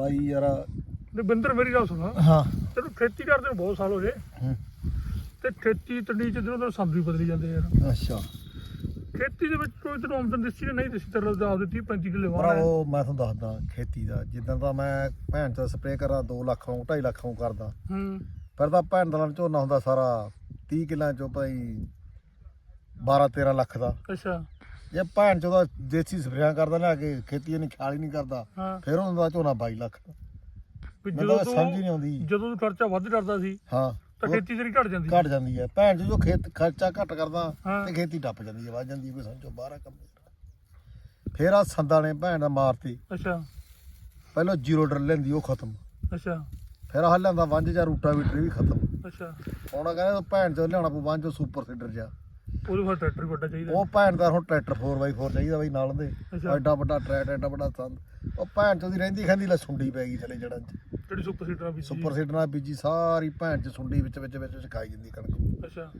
ਬਾਈ ਯਾਰ। ਤੇ ਬਿੰਦਰ ਮੇਰੀ ਗੱਲ ਸੁਣਾ। ਹਾਂ। ਤੈਨੂੰ ਖੇਤੀ ਕਰਦੇ ਨੂੰ ਬਹੁਤ ਸਾਲ ਹੋ ਗਏ। ਹੂੰ। ਤੇ ਖੇਤੀ ਤੰਡੀ ਚ ਦਿਨੋਂ ਦਿਨ ਸੰਦ ਵੀ ਬਦਲੀ ਜਾਂਦੇ ਯਾਰ। ਅੱਛਾ। ਖੇਤੀ ਦੇ ਵਿੱਚ ਕੋਈ ਤੈਨੂੰ ਆਮਦਨ ਦਿਸੀ ਨਹੀਂ ਦਿਸੀ? ਤੇਰਾ ਦਾ ਆਪਦੇ 30 35 ਕਿੱਲੇ ਵਾਹ ਭਰਾਵੋ ਮੈਂ ਤੁਹਾਨੂੰ ਦੱਸਦਾ ਖੇਤੀ ਦਾ। ਜਿੱਦਾਂ ਦਾ ਮੈਂ ਭੈਣ ਤੋਂ ਸਪਰੇਅ ਕਰਾਂ 2 ਲੱਖ ਨੂੰ 2.5 ਲੱਖ ਨੂੰ ਕਰਦਾ। ਹੂੰ। ਫਿਰ ਤਾਂ ਭੈਣ ਦਾ ਝੋਨਾ ਹੁੰਦਾ ਸਾਰਾ। 30 ਕਿੱਲਾਂ ਚੋਂ ਭਾਈ 12 13 ਲੱਖ ਦਾ। ਅੱਛਾ। ਜੇ ਭੈਣ ਚੋਂ ਦਾ ਦੇਸੀ ਸਪਰੇਆਂ ਕਰਦਾ ਲਿਆ ਕੇ ਖੇਤੀ ਇਹਨੀ ਖਿਆਲ ਹੀ ਨਹੀਂ ਕਰਦਾ ਹਾਂ। ਫਿਰ ਉਹਨਾਂ ਦਾ ਝੋਨਾ 22 ਲੱਖ। ਵੀ ਮੈਨੂੰ ਤਾਂ ਤੂੰ ਸਮਝ ਹੀ ਨਹੀਂ ਆਉਂਦੀ। ਜਦੋਂ ਖਰਚਾ ਵੱਧ ਕਰਦਾ ਸੀ ਹਾਂ। ਤਾਂ ਉਹ ਖੇਤੀ ਤੇਰੀ ਘਟ ਜਾਂਦੀ। ਘਟ ਜਾਂਦੀ ਹੈ। ਭੈਣ ਚੋਂ ਜੋ ਖੇਤ ਖਰਚਾ ਘੱਟ ਕਰਦਾ ਹਾਂ। ਤੇ ਖੇਤੀ ਟੱਪ ਜਾਂਦੀ ਹੈ ਵੱਧ ਜਾਂਦੀ ਹੈ ਕੋਈ ਸਮਝੋ ਬਾਹਰ ਆ ਕੰਮ ਫਿਰ ਆ ਸੰਦਾਂ ਨੇ ਭੈਣ ਦਾ ਮਾਰਤੀ। ਅੱਛਾ। ਪਹਿਲਾਂ ਜ਼ੀਰੋ ਡਰ ਲੈਂਦੀ ਉਹ ਖਤਮ। ਅੱਛਾ। ਫਿਰ ਆਹ ਲਿਆਂਦਾ ਵੰਜ ਜਾਂ ਰੂਟਾ ਵੀਟਰ ਵੀ ਖਤਮ। ਅੱਛਾ। ਹੁਣ ਕਹਿੰਦੇ ਭੈਣ ਚੋਂ ਲਿਆਉਣਾ ਪਊ ਵੰਜ ਸੁਪਰ ਸੀਡਰ ਜਾ ਉਹਦੇ ਫਿਰ ਟਰੈਕਟਰ ਵੀ ਵੱਡਾ ਚਾਹੀਦਾ। ਉਹ ਭੈਣ ਦਾ ਹੁਣ ਟਰੈਕਟਰ 4x4 ਚਾਹੀਦਾ ਬਈ ਨਾਲ ਦੇ। ਅੱਛਾ। ਐਡਾ ਵੱਡਾ ਟਰੈਕਟਰ ਐਡਾ ਵੱਡਾ ਸੰਦ। ਉਹ ਭੈਣ ਚੋਂ ਦੀ ਰਹਿੰਦੀ ਖੰਦੀ ਲੈ ਸੁੰਡੀ ਪੈ ਗਈ ਥਲੇ ਜੜਾਂ 'ਚ। ਜਿਹੜੀ ਸੁਪਰ ਸੀਟਰ ਵੀ ਸੁਪਰ ਸੀਡਰ ਨਾਲ ਬੀਜੀ ਸਾਰੀ ਭੈਣ 'ਚ ਸੁੰਡੀ ਵਿੱਚ ਵਿੱਚ ਵਿੱਚ ਵਿੱਚ ਖਾਈ ਜਾਂਦੀ ਕਣਕ। ਅੱਛਾ।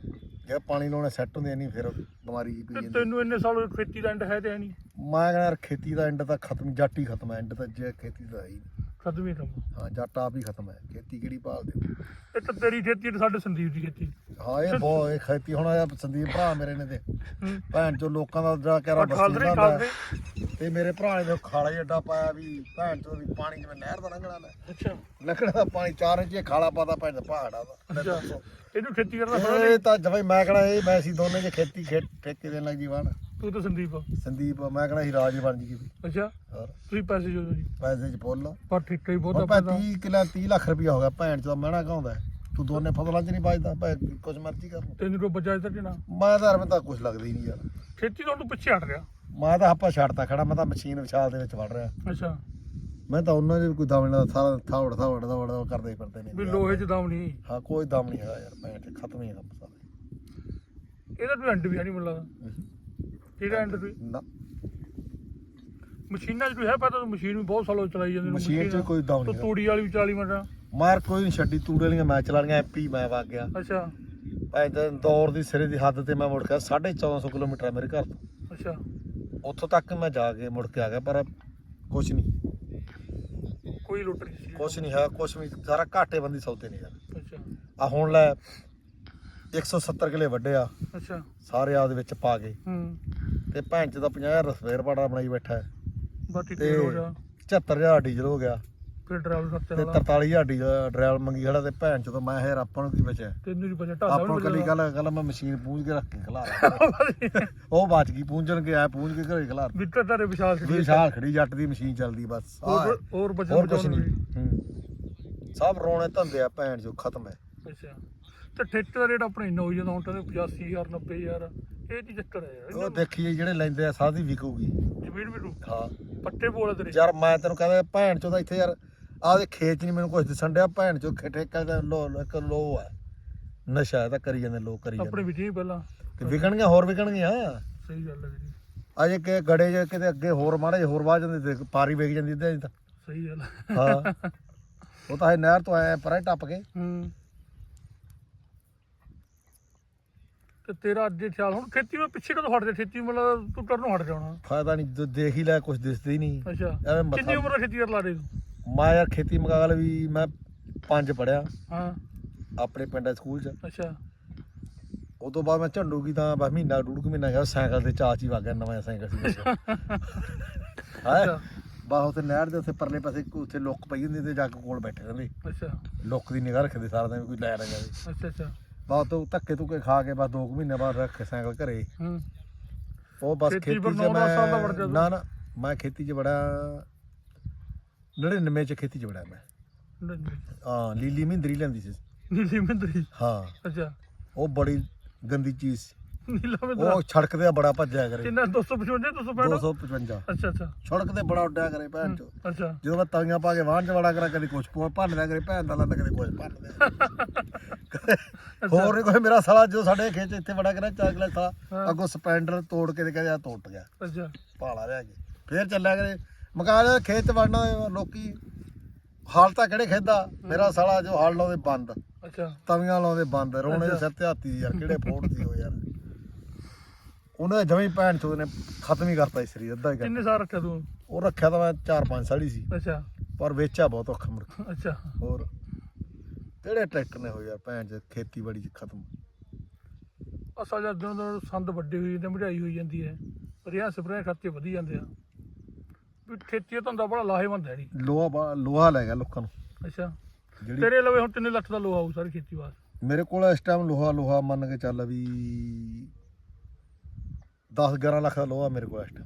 ਜੇ ਪਾਣੀ ਲਾਉਣੇ ਸੈੱਟ ਹੁੰਦੇ ਨਹੀਂ ਫਿਰ ਬਿਮਾਰੀ ਜੀ ਪਈ ਤੇ ਜਾਂਦੀ। ਤੈਨੂੰ ਇੰਨੇ ਸਾਲ ਖੇਤੀ ਦਾ ਐਂਡ ਹੈ ਤੇ ਨਹੀਂ। ਮੈਂ ਕਹਿੰਦਾ ਯਾਰ ਖੇਤੀ ਦਾ ਐਂਡ ਤਾਂ ਖਤਮ ਜੱਟ ਹੀ ਖਤਮ ਹੈ ਐਂਡ ਤਾਂ ਜੇ ਖੇਤੀ ਦਾ ਹੈ ਹੀ ਨਹੀਂ। ਖਤਮ ਹੀ ਕੰਮ ਹਾਂ ਜੱਟ ਆਪ ਹੀ ਖਤਮ ਹੈ ਖੇਤੀ ਕਿਹੜੀ ਭਾਲਦੇ ਹੋ? ਇਹ ਤਾਂ ਤੇਰੀ ਖੇਤੀ ਤੇ ਸਾਡੇ ਸੰਦੀਪ ਦੀ ਖੇਤੀ। ਹਾਂ ਇਹ ਬਹੁਤ ਇਹ ਖੇਤੀ ਹੁਣ ਆ ਸੰਦੀਪ ਭਰਾ ਮੇਰੇ ਨੇ ਤੇ। ਹੂੰ ਭੈਣ ਚੋ ਲੋਕਾਂ ਦਾ ਜਿਹੜਾ ਕਹਿਰਾ ਬਸਤੀ ਦਾ ਤੇ ਮੇਰੇ ਭਰਾ ਨੇ ਖਾਲਾ ਹੀ ਐਡਾ ਪਾਇਆ ਵੀ ਭੈਣ ਚੋ ਵੀ ਪਾਣੀ ਜਿਵੇਂ ਨਹਿਰ ਦਾ ਲੰਘਣਾ ਲੈ ਅੱਛਾ। ਲੰਘਣਾ ਦਾ ਪਾਣੀ ਚਾਰ ਇੰਚ ਖਾਲਾ ਪਾਦਾ ਭੈਣ ਦਾ ਪਹਾੜਾ ਦਾ ਅੱਛਾ। ਇਹਨੂੰ ਖੇਤੀ ਕਰਨਾ ਪੜਾ ਇਹ ਤਾਂ ਜਵੇਂ ਮੈਂ ਕਹਣਾ ਇਹ ਮੈਂ ਸੀ ਦੋਨੇ ਜੇ ਖੇਤੀ ਖੇਤ ਠੇਕੇ ਦੇਣ ਲੱਗ ਜੀ ਵਾਣ ਤੂੰ ਤਾਂ ਸੰਦੀਪ। ਸੰਦੀਪ ਮੈਂ ਕਹਣਾ ਸੀ ਰਾਜ ਬਣ ਜੀ ਅੱਛਾ। ਤੁਸੀਂ ਪੈਸੇ ਜੋ ਜੀ। ਪੈਸੇ ਚ ਫੁੱਲ। ਪਰ ਠੇਕਾ ਹੀ ਬਹੁਤ ਪੈਂਦਾ 30 ਕਿੱਲਾ 30 ਲੱਖ ਰੁਪਇਆ ਹੋ ਗਿਆ ਭੈਣ ਚੋ ਮਹਿਣਾ ਕਾਉਂਦਾ ਤੂੰ ਦੋਨੇ ਫਸਲਾਂ ਚ ਨਹੀਂ ਬਚਦਾ ਭਾਵੇਂ ਕੁਝ ਮਰਜ਼ੀ ਕਰ ਲਓ। ਤੈਨੂੰ ਕੋਈ ਬਚਾ ਦਿੱਤਾ ਕਿ ਨਾ ਮੈਂ ਤਾਂ ਮੈਂ ਤਾਂ ਕੁਝ ਲੱਗਦਾ ਹੀ ਨਹੀਂ ਯਾਰ। ਖੇਤੀ ਤੋਂ ਤੂੰ ਪਿੱਛੇ ਹਟ ਰਿਹਾ। ਮੈਂ ਤਾਂ ਆਪਾਂ ਛੱਡਤਾ ਖੜਾ ਮੈਂ ਤਾਂ ਮਸ਼ੀਨ ਵਿਛਾਲ ਦੇ ਵਿੱਚ ਵੜ ਰਿਹਾ। ਅੱਛਾ। ਮੈਂ ਤਾਂ ਉਹਨਾਂ ਦੇ ਕੋਈ ਦਮ ਨਹੀਂ ਲੱਗਦਾ ਸਾਰਾ ਥਾਵੜ ਥਾਵੜ ਥਾਵੜ ਥਾਵੜ ਕਰਦੇ ਹੀ ਫਿਰਦੇ ਨੇ। ਵੀ ਲੋਹੇ 'ਚ ਦਮ ਨਹੀਂ। ਹਾਂ ਕੋਈ ਦਮ ਨਹੀਂ ਹੈਗਾ ਯਾਰ ਭੈਣ ਤੇ ਖਤਮ ਹੀ ਹੈ ਕੰਮ ਸਾਰਾ। ਇਹਦਾ ਕੋਈ ਐਂਡ ਵੀ ਹੈ ਨਹੀਂ ਮਿਲਦਾ ਕਿਹੜਾ ਐਂਡ ਕੋਈ ਨਾ। ਮਸ਼ੀਨਾਂ 'ਚ ਹੈ ਪਤਾ ਤੂੰ ਮਸ਼ੀਨ ਵੀ ਬਹੁਤ ਸਾਲੋਂ ਚਲਾਈ ਜਾਂਦੇ ਨੇ। ਮਸ਼ੀਨ 'ਚ ਕੋਈ ਦਮ ਤੂੰ ਨਹੀਂ ਤੂੜੀ ਵਾਲੀ ਵੀ 40 ਮਿੰਟ। ਮਾਰ ਕੋਈ ਨਹੀਂ ਛੱਡੀ ਤੂੜੇ ਵਾਲੀਆਂ ਮੈਂ ਚਲਾਣੀਆਂ ਐਪੀ ਮੈਂ ਵਗ ਗਿਆ। ਅੱਛਾ। ਭਾਈ ਦੌਰ ਦੀ ਸਿਰੇ ਦੀ ਹੱਦ ਤੇ ਮੈਂ ਮੁੜ ਕੇ 1450 ਕਿਲੋਮੀਟਰ ਹੈ ਮੇਰੇ ਘਰ ਤੋਂ। ਅੱਛਾ। ਉੱਥੋਂ ਤੱਕ ਮੈਂ ਜਾ ਕੇ ਮੁੜ ਕੇ ਆ ਗਿਆ ਪਰ ਕੁਝ ਨਹੀਂ ਕੋਈ ਲੁੱਟ ਨਹੀਂ ਸੀ। ਕੁਝ ਨਹੀਂ ਹੈ ਕੁਝ ਵੀ ਸਾਰਾ ਘਾਟੇ ਬੰਦੀ ਸੌਦੇ ਨੇ ਯਾਰ। ਅੱਛਾ। ਆ ਹੁਣ ਲੈ 170 ਕਿਲੇ ਵੱਡੇ ਆ ਅੱਛਾ। ਸਾਰੇ ਆਪਦੇ ਵਿੱਚ ਪਾ ਕੇ। ਹੂੰ। ਤੇ ਭੈਣ ਚ ਦਾ 50 ਰਸਵੇਰ ਪਾੜਾ ਬਣਾਈ ਬੈਠਾ ਹੈ। ਬਾਕੀ ਤੇ ਹੋ ਜਾ। 74000 ਡੀਜ਼ਲ ਹੋ ਗਿਆ। ਫਿਰ ਡਰਾਈਵਰ ਖਰਚਾ ਤੇ ਵਾਲਾ 43000 ਡੀਜ਼ਲ ਡਰਾਈਵਰ ਮੰਗੀ ਖੜਾ ਤੇ ਭੈਣ ਚ ਮੈਂ ਯਾਰ ਆਪਾਂ ਨੂੰ ਕੀ ਬਚਿਆ ਤੈਨੂੰ ਨਹੀਂ ਪਤਾ ਢਾਲਾ ਆਪਾਂ ਨੂੰ ਕੱਲੀ ਗੱਲ ਗੱਲ ਮੈਂ ਮਸ਼ੀਨ ਪੂੰਝ ਕੇ ਰੱਖ ਕੇ ਖਲਾ ਉਹ ਬਚ ਗਈ ਪੂੰਝਣ ਕੇ ਆਇਆ ਪੂੰਝ ਕੇ ਘਰੇ ਖਲਾ ਵਿੱਟਰ ਤਾਰੇ ਵਿਸ਼ਾਲ ਖੜੀ ਵਿਸ਼ਾਲ ਖੜੀ ਜੱਟ ਦੀ ਮਸ਼ੀਨ ਚੱਲਦੀ ਬਸ ਹੈ। ਹੋਰ ਹੋਰ ਬਚਨ ਨਹੀਂ। ਹੂੰ। ਸਭ ਰੋਣੇ ਧੰਦੇ ਆ ਭੈਣ ਜੋ ਖਤਮ ਹੈ। ਅੱਛਾ। ਤੇ ਠੇਕੇ ਦਾ ਰੇਟ ਆਪਣੇ ਇੰਨਾ ਹੋਈ ਜਾਂਦਾ ਹੁਣ ਤਾਂ 85000 90000 ਇਹ ਕੀ ਚੱਕਰ ਹੈ। ਉਹ ਦੇਖੀਏ ਜਿਹੜੇ ਲੈਂਦੇ ਆ ਸਾਦੀ ਵਿਕੂਗੀ। ਜ਼ਮੀਨ ਵੀ ਨੂੰ ਹਾਂ। ਪੱਟੇ ਬੋਲ ਤੇਰੇ। ਯਾਰ ਮੈਂ ਤੈਨੂੰ ਕਹਿੰਦਾ ਭੈਣ ਚੋਂ ਦਾ ਇੱਥੇ ਯਾਰ ਆਦੇ ਖੇਤ 'ਚ ਨਹੀਂ ਮੈਨੂੰ ਕੁਝ ਦਿਸਣ ਡਿਆ ਭੈਣ ਚੋਂ ਠੇਕਾ ਦਾ ਲੋ ਇੱਕ ਲੋ ਹੈ ਨਸ਼ਾ ਤਾਂ ਕਰੀ ਜਾਂਦੇ ਲੋਕ ਕਰੀ ਆਪਣੇ ਜਾਂਦੇ। ਵਿੱਚ ਹੀ ਪਹਿਲਾਂ। ਤੇ ਵਿਕਣਗੀਆਂ ਹੋਰ ਵਿਕਣਗੀਆਂ? ਸਹੀ ਗੱਲ ਹੈ ਵੀਰੇ। ਅਜੇ ਕਿ ਗੜੇ ਜੇ ਕਿਤੇ ਅੱਗੇ ਹੋਰ ਮਾੜੇ ਜਿਹੇ ਹੋਰ ਵਾਹ ਜਾਂਦੇ ਤੇ ਪਾਰੀ ਵੇਚ ਜਾਂਦੀ ਤੇ ਤਾਂ। ਸਹੀ ਗੱਲ ਹੈ। ਹਾਂ। ਉਹ ਤਾਂ ਹੈ ਨਹਿਰ ਤੋਂ ਆਇਆ ਪਰੇ ਟੱਪ ਕੇ ਹੂੰ। ਤੇ ਤੇਰਾ ਅੱਜ ਦੇ ਖਿਆਲ ਹੁਣ ਖੇਤੀ ਵਿੱਚ ਪਿੱਛੇ ਕਦੋਂ ਹਟਦੇ? ਖੇਤੀ ਮਤਲਬ ਤੂੰ ਕਰਨੋਂ ਹਟ ਜਾਣਾ? ਫਾਇਦਾ ਨਹੀਂ ਜੋ ਦੇਖ ਹੀ ਲੈ ਕੁਝ ਦਿਸਦਾ ਹੀ ਨਹੀਂ। ਅੱਛਾ। ਐਵੇਂ ਮੱਥਾ- ਕਿੰਨੀ ਉਮਰ ਦਾ ਖੇਤੀ ਕਰ ਲਾ ਰਹੇ ਤੂੰ ਮੈਂ ਯਾਰ ਖੇਤੀ ਮਗਾਲ ਵੀ ਮੈਂ ਪੰਜ ਪੜਿਆ ਹਾਂ। ਆਪਣੇ ਪਿੰਡ ਦੇ ਸਕੂਲ 'ਚ। ਅੱਛਾ। ਤੋਂ ਬਾਅਦ ਮੈਂ ਝੰਡੂ ਕੀ ਤਾਂ ਬਸ ਮਹੀਨਾ ਡੂਢ ਕੁ ਮਹੀਨਾ ਗਿਆ ਸਾਈਕਲ ਤੇ ਚਾਚ ਹੀ ਵਗ ਗਿਆ ਨਵਾਂ ਸਾਈਕਲ ਸੀ। ਹੈ? ਅੱਛਾ। ਬਾਹ ਉੱਥੇ ਨਹਿਰ ਦੇ ਉੱਥੇ ਪਰਲੇ ਪਾਸੇ ਉੱਥੇ ਲੁੱਕ ਪਈ ਹੁੰਦੀ ਤੇ ਜਾ ਕੇ ਕੋਲ ਬੈਠੇ ਰਹਿੰਦੇ। ਅੱਛਾ। ਲੁੱਕ ਦੀ ਨਿਗਾਹ ਰੱਖਦੇ ਸਾਰਾ ਦਿਨ ਕੋਈ ਲੈ ਨਾ ਜਾਵੇ ਅੱਛਾ ਅੱਛਾ। ਬਾਅਦ ਤੋਂ ਧੱਕੇ ਧੁੱਕੇ ਖਾ ਕੇ ਬਸ 2 ਮਹੀਨੇ ਬਾਅਦ ਰੱਖ ਸਾਈਕਲ ਘਰੇ। ਹੂੰ। ਉਹ ਬਸ ਖੇਤੀ 'ਚ ਮੈਂ। ਨਾ ਨਾ ਮੈਂ ਖੇਤੀ 'ਚ ਬੜਾ 99 ਚ ਖੇਤੀ 'ਚ ਮੈਂ। ਹਾਂ ਲੀਲੀ ਮਹਿੰਦਰੀ ਲੈਂਦੀ ਸੀ। ਨੀਲੀ ਮੰਦਰੀ ਹਾਂ। ਅੱਛਾ। ਉਹ ਬੜੀ ਗੰਦੀ ਚੀਜ਼ ਸੀ। ਨੀਲਾ ਮੰਦਰਾ ਉਹ ਸੜਕ ਤੇ ਬੜਾ ਭੱਜਿਆ ਕਰੇ। ਕਿੰਨਾ? 255 265 255 ਅੱਛਾ ਅੱਛਾ। ਸੜਕ ਤੇ ਬੜਾ ਉੱਡਿਆ ਕਰੇ ਭੈਣ ਚੋ। ਅੱਛਾ। ਜਦੋਂ ਮੈਂ ਤਲੀਆਂ ਪਾ ਕੇ ਵਾਹਨ ਚ ਵੜਾ ਕਰਾਂ ਕਦੀ ਕੁਛ ਪੋ ਭੰਨ ਦਿਆ ਕਰੇ ਭੈਣ ਦਾ ਲੰਨ ਕਦੇ ਕੁਛ ਭੰਨ ਦਿਆ ਹੋਰ ਨਹੀਂ ਕੋਈ ਮੇਰਾ ਸਾਲਾ ਜੋ ਸਾਡੇ ਖੇਤ 'ਚ ਇੱਥੇ ਵੜਾ ਕਰਾਂ ਚਾਰ ਕਿਲੇ ਹਾਂ। ਸਾਲਾ ਅੱਗੋਂ ਸਪੈਂਡਰ ਤੋੜ ਕੇ ਤੇ ਕਹਿੰਦਾ ਟੁੱਟ ਗਿਆ। ਅੱਛਾ। ਭਾਲਾ ਰਹਿ ਗਿਆ ਫੇਰ ਚੱਲਿਆ ਕਰੇ ਮਕਾ ਦੇ ਖੇਤ ਵੜਨਾ ਲੋਕੀ ਹਾਲ ਤਾਂ ਕਿਹੜੇ ਖੇਦਾ ਮੇਰਾ ਸਾਲਾ ਜੋ ਹਾਲ ਲਾਉਂਦੇ ਬੰਦ। ਅੱਛਾ। ਤਵੀਆਂ ਲਾਉਂਦੇ ਬੰਦ। ਰੋਣੇ ਦੇ। ਸਿਰ ਤੇ ਹਾਥੀ ਯਾਰ ਕਿਹੜੇ ਫੋੜ ਸੀ ਉਹ ਯਾਰ। ਉਹਨੇ ਜਮੀ ਭੈਣ ਚੋਦ ਨੇ ਖਤਮ ਹੀ ਕਰਤਾ ਸੀ ਸਰੀਰ ਅੱਧਾ ਹੀ ਕਿੰਨੇ ਸਾਲ ਰੱਖਿਆ ਤੂੰ? ਉਹ ਰੱਖਿਆ ਤਾਂ ਮੈਂ 4-5 ਸਾਲ ਹੀ ਸੀ। ਅੱਛਾ। ਪਰ ਵੇਚਾ ਬਹੁਤ ਔਖਾ ਮੁੜ ਕੇ। ਅੱਛਾ। ਹੋਰ ਕਿਹੜੇ ਟਰੈਕਟਰ ਨੇ ਹੋ ਯਾਰ ਭੈਣ ਚ ਖੇਤੀਬਾੜੀ ਚ ਖਤਮ। ਅਸਲ ਜਦ ਸੰਦ ਵੱਡੇ ਹੋਈ ਜਾਂਦੇ ਮਢਾਈ ਹੋਈ ਜਾਂਦੀ ਹੈ ਰਿਆ ਸਪਰੇਅ ਖਰਚੇ ਵਧੀ ਜਾਂਦੇ ਆ। ਵੀ ਖੇਤੀ ਦਾ ਧੰਦਾ ਬੜਾ ਲਾਹੇਵੰਦ ਹੈ ਜੀ। ਲੋਹਾ ਬਾ- ਲੋਹਾ ਲੈ ਗਿਆ ਲੋਕਾਂ ਨੂੰ। ਅੱਛਾ। ਜਿਹੜੀ ਤੇਰੇ ਲਵੇ ਹੁਣ ਕਿੰਨੇ ਲੱਖ ਦਾ ਲੋਹਾ ਆਊ ਸਾਰੀ ਖੇਤੀ ਵਾਸਤੇ। ਮੇਰੇ ਕੋਲ ਇਸ ਟਾਈਮ ਲੋਹਾ ਲੋਹਾ ਮੰਨ ਕੇ ਚੱਲ ਵੀ 10 11 ਲੱਖ ਦਾ ਲੋਹਾ ਮੇਰੇ ਕੋਲ ਇਸ ਟਾਈਮ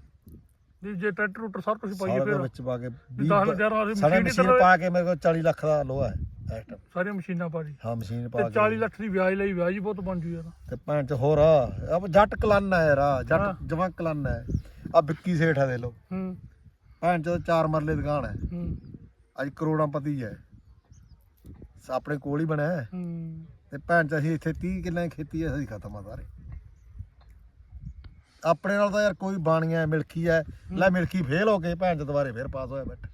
ਵੀ ਜੇ ਟਰੈਕਟਰ ਰੂਟਰ ਸਭ ਕੁਝ ਪਾਈਏ ਸਾਰੇ ਦੇ ਫਿਰ ਵਿੱਚ ਪਾ ਕੇ 10 11 ਵਾਲੀ ਸਾਰੇ ਮਸ਼ੀਨ ਹੀ ਮਸ਼ੀਨ ਤਾਂ ਪਾ ਕੇ ਮੇਰੇ ਕੋਲ 40 ਲੱਖ ਦਾ ਲੋਹਾ ਹੈ ਇਸ ਟਾਈਮ ਸਾਰੀਆਂ ਮਸ਼ੀਨਾਂ ਪਾ ਦੀ ਹਾਂ ਮਸ਼ੀਨ ਤੇ ਪਾ ਕੇ। 40 ਲੱਖ ਦੀ ਵਿਆਜ ਲਈ ਵਿਆਜ ਹੀ ਬਹੁਤ ਬਣ ਜੂ ਯਾਰ। ਤੇ ਭੈਣ ਚ ਹੋਰ ਆ। ਅਬ ਜੱਟ ਕਲਨ ਹੈ ਯਾਰ ਆਹ ਹਾਂ। ਜੱਟ ਜਵਾਂ ਕਲਨ ਹੈ। ਆ ਵਿੱਕੀ ਸੇਠ ਆ ਦੇ ਲੋ ਹੂੰ। ਭੈਣ ਚ ਚਾਰ ਮਰਲੇ ਦੁਕਾਨ ਹੈ। ਹੂੰ। ਅੱਜ ਕਰੋੜਾਂਪਤੀ ਹੈ। ਆਪਣੇ ਕੋਲ ਹੀ ਬਣਿਆ ਹੈ। ਹੂੰ। ਤੇ ਭੈਣ ਚ ਅਸੀਂ ਇੱਥੇ 30 ਕਿੱਲੇ ਖੇਤੀ ਹੈ ਅਸੀਂ ਖਤਮ ਆ ਸਾਰੇ। ਆਪਣੇ ਨਾਲ ਤਾਂ ਯਾਰ ਕੋਈ ਬਾਣੀਆਂ ਹੈ, ਮਿਲਕੀ ਹੈ। ਲੈ ਮਿਲਕੀ ਫੇਲ ਹੋ ਕੇ ਭੈਣ ਚ ਦੁਬਾਰੇ ਫੇਰ ਪਾਸ ਹੋਇਆ ਬੈਠਾ।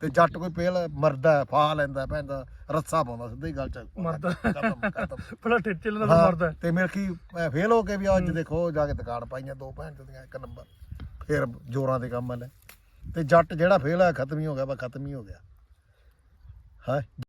ਤੇ ਜੱਟ ਕੋਈ ਫੇਲ ਮਰਦਾ ਹੈ, ਫਾ ਲੈਂਦਾ ਭੈਣ ਦਾ ਰੱਸਾ ਪਾਉਂਦਾ ਸਿੱਧੀ ਗੱਲ ਚ ਮਰਦਾ। ਖਤਮ ਖਤਮ। ਠੇਚੇ ਲੈਂਦਾ ਹਾਂ, ਮਰਦਾ ਹੈ। ਤੇ ਮਿਲਕੀ ਫੇਲ ਹੋ ਕੇ ਵੀ ਅੱਜ ਦੇਖੋ ਜਾ ਕੇ ਦੁਕਾਨ ਪਾਈਆਂ ਦੋ ਭੈਣ ਚੋਂ ਦੀਆਂ ਇੱਕ ਨੰਬਰ। ਫੇਰ ਜੋਰਾਂ ਦੇ ਕੰਮ ਲੈ। ਤੇ ਜੱਟ ਜਿਹੜਾ ਫੇਲ ਹੋਇਆ ਖਤਮ ਹੀ ਹੋ ਗਿਆ ਬਾ ਖਤਮ ਹੀ ਹੋ ਗਿਆ। ਹਾਂ?